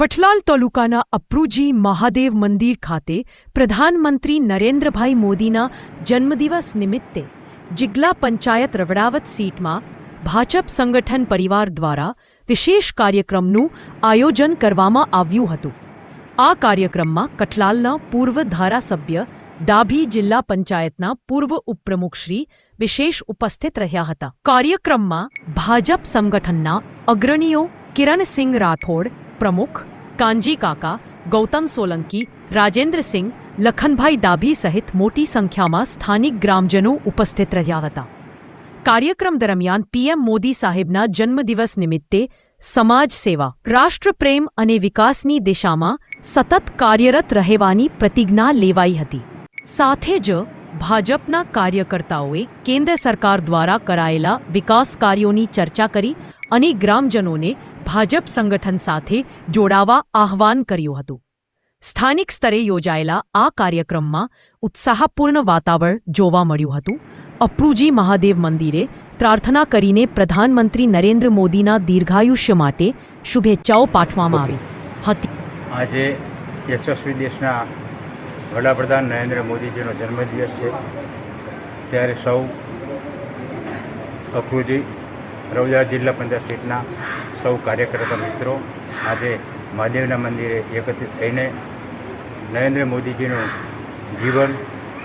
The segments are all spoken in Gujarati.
કઠલાલ તાલુકાના અપ્રુજી મહાદેવ મંદિર ખાતે પ્રધાનમંત્રી નરેન્દ્રભાઈ મોદીના જન્મદિવસ નિમિત્તે જિગ્લા પંચાયત રવડાવત સીટમાં ભાજપ સંગઠન પરિવાર દ્વારા વિશેષ કાર્યક્રમનું આયોજન કરવામાં આવ્યું હતું. આ કાર્યક્રમમાં કઠલાલના પૂર્વ ધારાસભ્ય ડાભી જિલ્લા પંચાયતના પૂર્વ ઉપપ્રમુખશ્રી વિશેષ ઉપસ્થિત રહ્યા હતા. કાર્યક્રમમાં ભાજપ સંગઠનના અગ્રણીઓ કિરણસિંહ રાઠોડ પ્રમુખ કાંજી કાકા ગૌતમ સોલંકી રાજેન્દ્રસિંહ લખનભાઈ ડાભી સહિત મોટી સંખ્યામાં સ્થાનિક ગ્રામજનો ઉપસ્થિત રહ્યા હતા કાર્યક્રમ દરમિયાન પીએમ મોદી સાહેબના જન્મદિવસ નિમિત્તે સમાજ સેવા રાષ્ટ્રપ્રેમ અને વિકાસની દિશામાં સતત કાર્યરત રહેવાની પ્રતિજ્ઞા લેવાઈ હતી સાથે જ ભાજપના કાર્યકર્તાઓએ કેન્દ્ર સરકાર દ્વારા કરાયેલા વિકાસ કાર્યોની ચર્ચા કરી અને ગ્રામજનોને ભાજપ સંગઠન સાથે જોડાવા આહવાન કર્યું હતું. સ્થાનિક સ્તરે યોજાયેલા આ કાર્યક્રમમાં ઉત્સાહપૂર્ણ વાતાવરણ જોવા મળ્યું હતું. અપ્રુજી મહાદેવ મંદિરે પ્રાર્થના કરીને પ્રધાનમંત્રી નરેન્દ્ર મોદીના દીર્ઘાયુષ્ય માટે શુભેચ્છાઓ પાઠવવામાં આવી. હતી. આજે યશસ્વી દેશના વડાપ્રધાન નરેન્દ્ર મોદીજીનો જન્મદિવસ છે. ત્યારે સૌ અપ્રુજી રૌજા જિલ્લા પંચાયત સીટના સૌ કાર્યકર્તા મિત્રો, આજે મહાદેવના મંદિરે એકત્રિત થઈને નરેન્દ્ર મોદીજીનું જીવન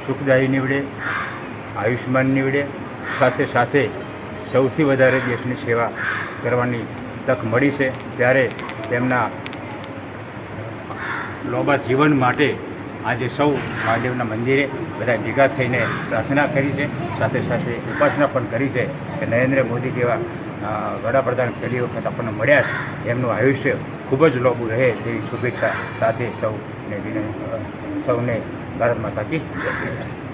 સુખદાયી નીવડે, આયુષ્યમાન નીવડે, સાથે સાથે સૌથી વધારે દેશની સેવા કરવાની તક મળી છે. ત્યારે તેમના લોબા જીવન માટે આજે સૌ મહાદેવના મંદિરે બધા ભેગા થઈને પ્રાર્થના કરી છે. સાથે સાથે ઉપાસના પણ કરી છે કે નરેન્દ્ર મોદી જેવા વડાપ્રધાન પહેલી વખત આપણને મળ્યા છે. એમનું આયુષ્ય ખૂબ જ લોબુ રહે તેવી શુભેચ્છા સાથે સૌને સૌને ભારત માતા કી જય.